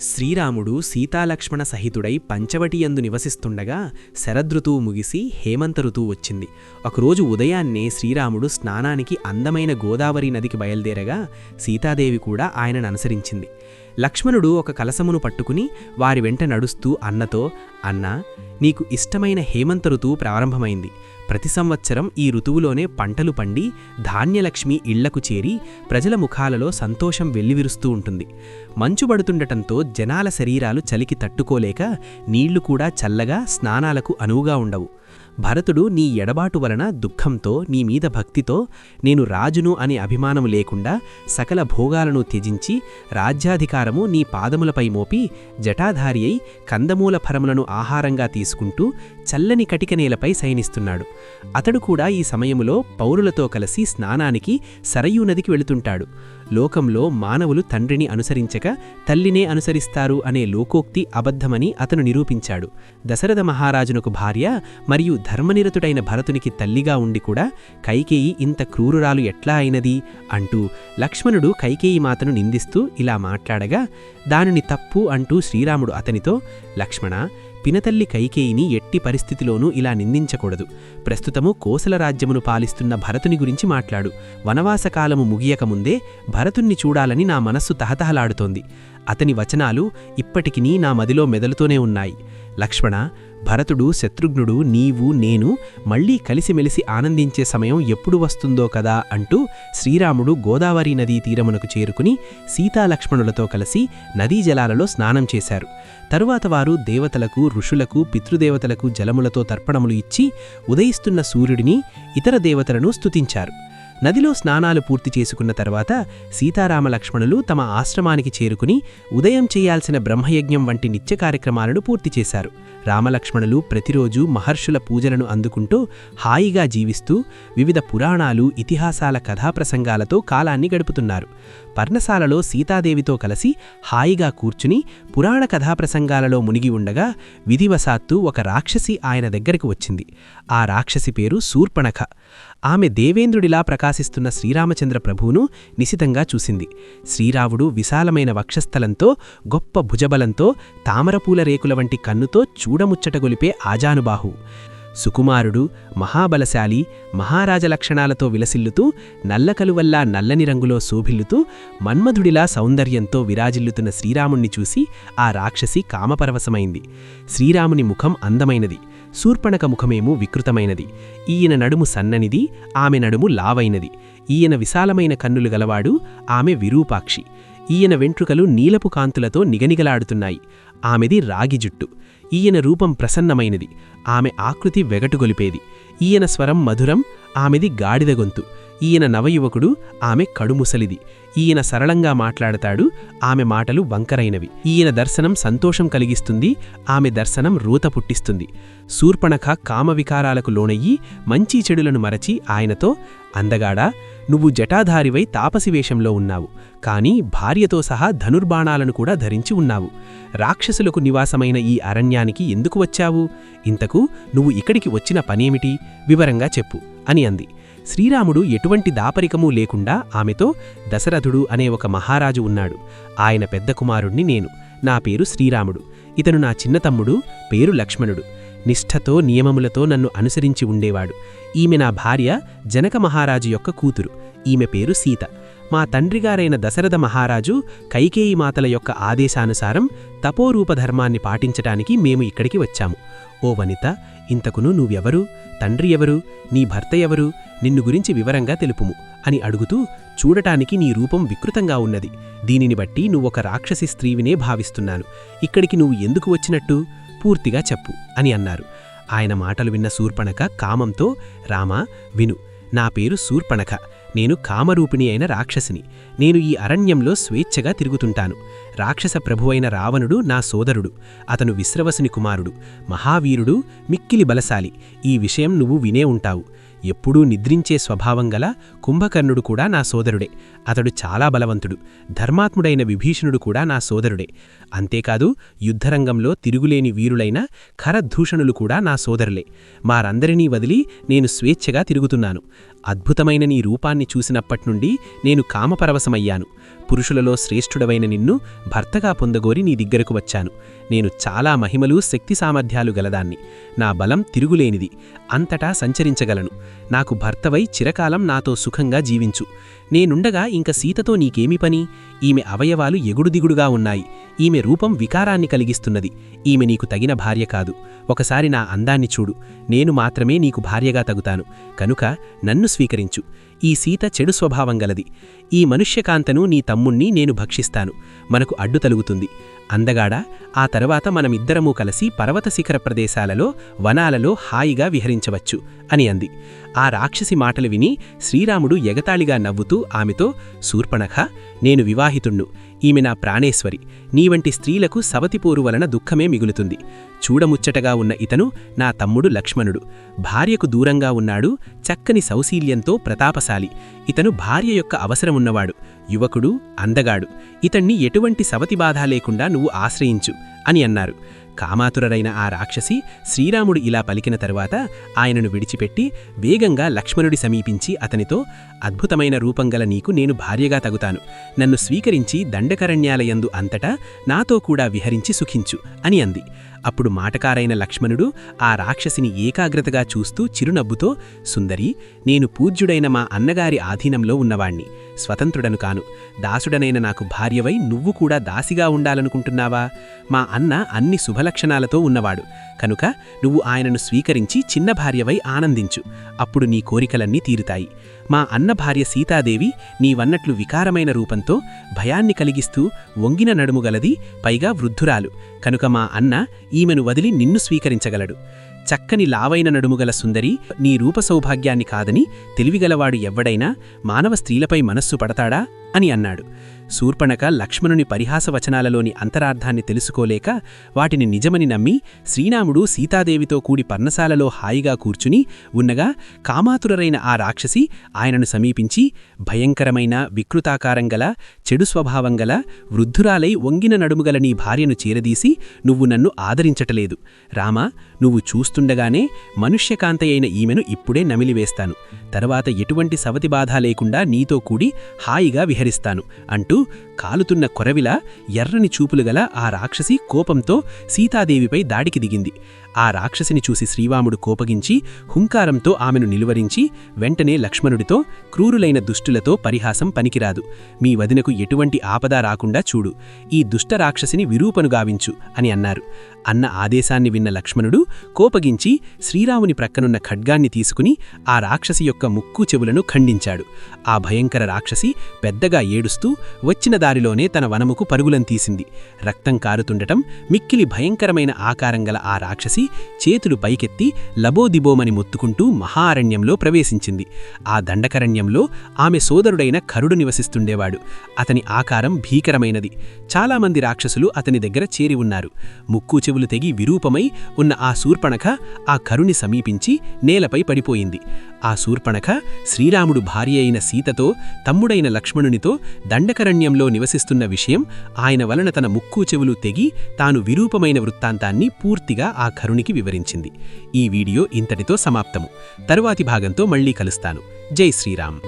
శ్రీరాముడు సీతాలక్ష్మణ సహితుడై పంచవటియందు నివసిస్తుండగా శరదృతువు ముగిసి హేమంత ఋతువు వచ్చింది. ఒకరోజు ఉదయాన్నే శ్రీరాముడు స్నానానికి అందమైన గోదావరి నదికి బయలుదేరగా సీతాదేవి కూడా ఆయనను అనుసరించింది. లక్ష్మణుడు ఒక కలసమును పట్టుకుని వారి వెంట నడుస్తూ అన్నతో అన్నా నీకు ఇష్టమైన హేమంత ఋతువు ప్రారంభమైంది. ప్రతి సంవత్సరం ఈ ఋతువులోనే పంటలు పండి ధాన్యలక్ష్మి ఇళ్ళకు చేరి ప్రజల ముఖాలలో సంతోషం వెల్లివిరుస్తూ ఉంటుంది. మంచుబడుతుండటంతో జనాల శరీరాలు చలికి తట్టుకోలేక నీళ్ళు కూడా చల్లగా స్నానాలకు అనువుగా ఉండవు. భరతుడు నీ ఎడబాటు వలన దుఃఖంతో నీ మీద భక్తితో నేను రాజును అనే అభిమానం లేకుండా సకల భోగాలను త్యజించి రాజ్యాధికారము నీ పాదములపై మోపి జటాధారి అయి కందమూల ఫరములను ఆహారంగా తీసుకుంటూ చల్లని కటిక నేలపై శయనిస్తున్నాడు. అతడు కూడా ఈ సమయములో పౌరులతో కలిసి స్నానానికి సరయూ నదికి వెళుతుంటాడు. లోకంలో మానవులు తండ్రిని అనుసరించక తల్లినే అనుసరిస్తారు అనే లోకోక్తి అబద్ధమని అతను నిరూపించాడు. దశరథ మహారాజునకు భార్య మరియు ధర్మనిరతుడైన భరతునికి తల్లిగా ఉండి కూడా కైకేయి ఇంత క్రూరురాలు ఎట్లా అయినది? అంటూ లక్ష్మణుడు కైకేయి మాతను నిందిస్తూ ఇలా మాట్లాడగా దానిని తప్పు అంటూ శ్రీరాముడు అతనితో లక్ష్మణ పినతల్లి కైకేయిని ఎట్టి పరిస్థితిలోనూ ఇలా నిందించకూడదు. ప్రస్తుతము కోసల రాజ్యమును పాలిస్తున్న భరతుని గురించి మాట్లాడు. వనవాసకాలము ముగియకముందే భరతుణ్ణి చూడాలని నా మనస్సు తహతహలాడుతోంది. అతని వచనాలు ఇప్పటికినీ నా మదిలో మెదలుతూనే ఉన్నాయి. లక్ష్మణ భరతుడు శత్రుఘ్నుడు నీవు నేను మళ్ళీ కలిసిమెలిసి ఆనందించే సమయం ఎప్పుడు వస్తుందో కదా అంటూ శ్రీరాముడు గోదావరి నదీ తీరమునకు చేరుకుని సీతాలక్ష్మణులతో కలిసి నదీ జలాలలో స్నానం చేశారు. తరువాత వారు దేవతలకు ఋషులకు పితృదేవతలకు జలములతో తర్పణములు ఇచ్చి ఉదయిస్తున్న సూర్యుడిని ఇతర దేవతలను స్తుతించారు. నదిలో స్నానాలు పూర్తి చేసుకున్న తర్వాత సీతారామ లక్ష్మణులు తమ ఆశ్రమానికి చేరుకుని ఉదయం చేయాల్సిన బ్రహ్మయజ్ఞం వంటి నిత్య కార్యక్రమాలను పూర్తి చేశారు. రామలక్ష్మణులు ప్రతిరోజు మహర్షుల పూజలను అందుకుంటూ హాయిగా జీవిస్తూ వివిధ పురాణాలు ఇతిహాసాల కథాప్రసంగాలతో కాలాన్ని గడుపుతున్నారు. పర్ణశాలలో సీతాదేవితో కలిసి హాయిగా కూర్చుని పురాణ కథాప్రసంగాలలో మునిగి ఉండగా విధివశాత్తు ఒక రాక్షసి ఆయన దగ్గరికి వచ్చింది. ఆ రాక్షసి పేరు శూర్పణఖ. ఆమె దేవేంద్రుడిలా ప్రకాశిస్తున్న శ్రీరామచంద్ర ప్రభువును నిశితంగా చూసింది. శ్రీరావుడు విశాలమైన వక్షస్థలంతో గొప్ప భుజబలంతో తామరపూల రేకుల వంటి కన్నుతో చూడముచ్చటగొలిపే ఆజానుబాహు సుకుమారుడు మహాబలశాలి మహారాజ లక్షణాలతో విలసిల్లుతూ నల్లకలువల్లా నల్లని రంగులో శోభిల్లుతూ మన్మధుడిలా సౌందర్యంతో విరాజిల్లుతున్న శ్రీరాముణ్ణి చూసి ఆ రాక్షసి కామపరవశమైంది. శ్రీరాముని ముఖం అందమైనది శూర్పణక ముఖమేమో వికృతమైనది. ఈయన నడుము సన్ననిది ఆమె నడుము లావైనది. ఈయన విశాలమైన కన్నులు గలవాడు ఆమె విరూపాక్షి. ఈయన వెంట్రుకలు నీలపు కాంతులతో నిగనిగలాడుతున్నాయి. ఆమెది రాగి జుట్టు. ఈయన రూపం ప్రసన్నమైనది. ఆమె ఆకృతి వెగటుగొలిపేది. ఈయన స్వరం మధురం ఆమెది గాడిద గొంతు ఈయన నవయువకుడు ఆమె కడుముసలిది. ఈయన సరళంగా మాట్లాడతాడు ఆమె మాటలు వంకరైనవి. ఈయన దర్శనం సంతోషం కలిగిస్తుంది ఆమె దర్శనం రూత పుట్టిస్తుంది. శూర్పణఖ కామవికారాలకు లోనయ్యి మంచి చెడులను మరచి ఆయనతో అందగాడా నువ్వు జటాధారివై తాపసివేషంలో ఉన్నావు కాని భార్యతో సహా ధనుర్బాణాలను కూడా ధరించి ఉన్నావు. రాక్షసులకు నివాసమైన ఈ అరణ్యానికి ఎందుకు వచ్చావు? ఇంతకు నువ్వు ఇక్కడికి వచ్చిన పనేమిటి? వివరంగా చెప్పు అని అంది. శ్రీరాముడు ఎటువంటి దాపరికమూ లేకుండా ఆమెతో దశరథుడు అనే ఒక మహారాజు ఉన్నాడు. ఆయన పెద్ద కుమారుణ్ణి నేను. నా పేరు శ్రీరాముడు. ఇతను నా చిన్న తమ్ముడు పేరు లక్ష్మణుడు. నిష్ఠతో నియమములతో నన్ను అనుసరించి ఉండేవాడు. ఈమె నా భార్య జనక మహారాజు యొక్క కూతురు. ఈమె పేరు సీత. మా తండ్రిగారైన దశరథ మహారాజు కైకేయి మాతల యొక్క ఆదేశానుసారం తపోరూపధర్మాన్ని పాటించటానికి మేము ఇక్కడికి వచ్చాము. ఓ వనిత ఇంతకును నువ్వెవరు? తండ్రి ఎవరు? నీ భర్త ఎవరు? నిన్ను గురించి వివరంగా తెలుపుము అని అడుగుతూ చూడటానికి నీ రూపం వికృతంగా ఉన్నది. దీనిని బట్టి నువ్వొక రాక్షసి స్త్రీవినే భావిస్తున్నాను. ఇక్కడికి నువ్వు ఎందుకు వచ్చినట్టు? పూర్తిగా చెప్పు అని అన్నారు. ఆయన మాటలు విన్న శూర్పణక కామంతో రామా విను నా పేరు శూర్పణఖ. నేను కామరూపిణి అయిన రాక్షసిని. నేను ఈ అరణ్యంలో స్వేచ్ఛగా తిరుగుతుంటాను. రాక్షస ప్రభువైన రావణుడు నా సోదరుడు. అతను విశ్రవసుని కుమారుడు. మహావీరుడు మిక్కిలి బలశాలి. ఈ విషయం నువ్వు వినే ఉంటావు. ఎప్పుడూ నిద్రించే స్వభావం గల కుంభకర్ణుడు కూడా నా సోదరుడే. అతడు చాలా బలవంతుడు. ధర్మాత్ముడైన విభీషణుడు కూడా నా సోదరుడే. అంతేకాదు యుద్ధరంగంలో తిరుగులేని వీరులైన ఖరదూషణులు కూడా నా సోదరులే. మారందరినీ వదిలి నేను స్వేచ్ఛగా తిరుగుతున్నాను. అద్భుతమైన నీ రూపాన్ని చూసినప్పట్నుండి నేను కామపరవశమయ్యాను. పురుషులలో శ్రేష్ఠుడవైన నిన్ను భర్తగా పొందగోరి నీ దగ్గరకు వచ్చాను. నేను చాలా మహిమలు శక్తి సామర్థ్యాలు గలదాన్ని. నా బలం తిరుగులేనిది. అంతటా సంచరించగలను. నాకు భర్తవై చిరకాలం నాతో సుఖంగా జీవించు. నేనుండగా ఇంక సీతతో నీకేమి పని? ఈమె అవయవాలు ఎగుడుదిగుడుగా ఉన్నాయి. ఈమె రూపం వికారాన్ని కలిగిస్తున్నది. ఈమె నీకు తగిన భార్య కాదు. ఒకసారి నా అందాన్ని చూడు. నేను మాత్రమే నీకు భార్యగా తగుతాను. కనుక నన్ను స్వీకరించు. ఈ సీత చెడు స్వభావం గలది. ఈ మనుష్యకాంతను నీ తమ్ముణ్ణి నేను భక్షిస్తాను. మనకు అడ్డు తలుగుతుంది. అందగాడ ఆ తర్వాత మనమిద్దరమూ కలిసి పర్వత శిఖర ప్రదేశాలలో వనాలలో హాయిగా విహరించవచ్చు అని అంది. ఆ రాక్షసి మాటలు విని శ్రీరాముడు ఎగతాళిగా నవ్వుతూ ఆమెతో శూర్పణఖ నేను వివాహితుణ్ణు. ఈమె నా ప్రాణేశ్వరి. నీ వంటి స్త్రీలకు సవతిపోరు వలన దుఃఖమే మిగులుతుంది. చూడముచ్చటగా ఉన్న ఇతను నా తమ్ముడు లక్ష్మణుడు. భార్యకు దూరంగా ఉన్నాడు చక్కని సౌశీల్యంతో ప్రతాపశాలి. ఇతను భార్య యొక్క అవసరమున్నవాడు. యువకుడు అందగాడు. ఇతణ్ణి ఎటువంటి సవతి బాధ లేకుండా నువ్వు ఆశ్రయించు అని అన్నారు. కామాతురరైన ఆ రాక్షసి శ్రీరాముడు ఇలా పలికిన తరువాత ఆయనను విడిచిపెట్టి వేగంగా లక్ష్మణుడి సమీపించి అతనితో అద్భుతమైన రూపంగల నీకు నేను భార్యగా తగుతాను. నన్ను స్వీకరించి దండకరణ్యాలయందు అంతటా నాతో కూడా విహరించి సుఖించు అని అంది. అప్పుడు మాటకారైన లక్ష్మణుడు ఆ రాక్షసిని ఏకాగ్రతగా చూస్తూ చిరునవ్వుతో సుందరి నేను పూజ్యుడైన మా అన్నగారి ఆధీనంలో ఉన్నవాణ్ణి. స్వతంత్రుడను కాను. దాసుడనైన నాకు భార్యవై నువ్వు కూడా దాసిగా ఉండాలనుకుంటున్నావా? మా అన్న అన్ని శుభలక్షణాలతో ఉన్నవాడు. కనుక నువ్వు ఆయనను స్వీకరించి చిన్న భార్యవై ఆనందించు. అప్పుడు నీ కోరికలన్నీ తీరుతాయి. మా అన్న భార్య సీతాదేవి నీవన్నట్లు వికారమైన రూపంతో భయాన్ని కలిగిస్తూ వంగిన నడుము గలది పైగా వృద్ధురాలు. కనుక మా అన్న ఈమెను వదిలి నిన్ను స్వీకరించగలడు. చక్కని లావైన నడుముగల సుందరి నీ రూప సౌభాగ్యాన్ని కాదని తెలివిగలవాడు ఎవ్వడైనా మానవ స్త్రీలపై మనస్సు పడతాడా అని అన్నాడు. శూర్పణక లక్ష్మణుని పరిహాసవచనాలలోని అంతరార్థాన్ని తెలుసుకోలేక వాటిని నిజమని నమ్మి శ్రీరాముడు సీతాదేవితో కూడి పర్ణశాలలో హాయిగా కూర్చుని ఉన్నగా కామాతురరైన ఆ రాక్షసి ఆయనను సమీపించి భయంకరమైన వికృతాకారం గల చెడు స్వభావం గల వృద్ధురాలై వంగిన నడుముగల నీ భార్యను చేరదీసి నువ్వు నన్ను ఆదరించటలేదు. రామా నువ్వు చూస్తుండగానే మనుష్యకాంతయైన ఈమెను ఇప్పుడే నమిలివేస్తాను. తర్వాత ఎటువంటి సవతి బాధ లేకుండా నీతో కూడి హాయిగా విహరిస్తాను అంటూ కాలుతున్న కొరవిలా ఎర్రని చూపులు గల ఆ రాక్షసి కోపంతో సీతాదేవిపై దాడికి దిగింది. ఆ రాక్షసిని చూసి శ్రీవాముడు కోపగించి హుంకారంతో ఆమెను నిలువరించి వెంటనే లక్ష్మణుడితో క్రూరులైన దుష్టులతో పరిహాసం పనికిరాదు. మీ వదినకు ఎటువంటి ఆపద రాకుండా చూడు. ఈ దుష్ట రాక్షసిని విరూపను గావించు అని అన్నారు. అన్న ఆదేశాన్ని విన్న లక్ష్మణుడు కోపగించి శ్రీరాముని ప్రక్కనున్న ఖడ్గాన్ని తీసుకుని ఆ రాక్షసి యొక్క ముక్కు చెవులను ఖండించాడు. ఆ భయంకర రాక్షసి పెద్దగా ఏడుస్తూ వచ్చిన దారిలోనే తన వనముకు పరుగులం తీసింది. రక్తం కారుతుండటం మిక్కిలి భయంకరమైన ఆకారం గల ఆ రాక్షసి చేతులు పైకెత్తి లబోదిబోమని మొత్తుకుంటూ మహారణ్యంలో ప్రవేశించింది. ఆ దండకరణ్యంలో ఆమె సోదరుడైన కరుడు నివసిస్తుండేవాడు. అతని ఆకారం భీకరమైనది. చాలామంది రాక్షసులు అతని దగ్గర చేరి ఉన్నారు. ముక్కు చెవులు తెగి విరూపమై ఉన్న ఆ శూర్పణఖ ఆ కరుని సమీపించి నేలపై పడిపోయింది. ఆ శూర్పణఖ శ్రీరాముడు భార్య అయిన సీతతో తమ్ముడైన లక్ష్మణునితో దండకరణ్యంలో నివసిస్తున్న విషయం ఆయన వలన తన ముక్కు చెవులు తెగి తాను విరూపమైన వృత్తాంతాన్ని పూర్తిగా ఆ కరునికి వివరించింది. ఈ వీడియో ఇంతటితో సమాప్తము. తరువాతి భాగంతో మళ్ళీ కలుస్తాను. జై శ్రీరామ్.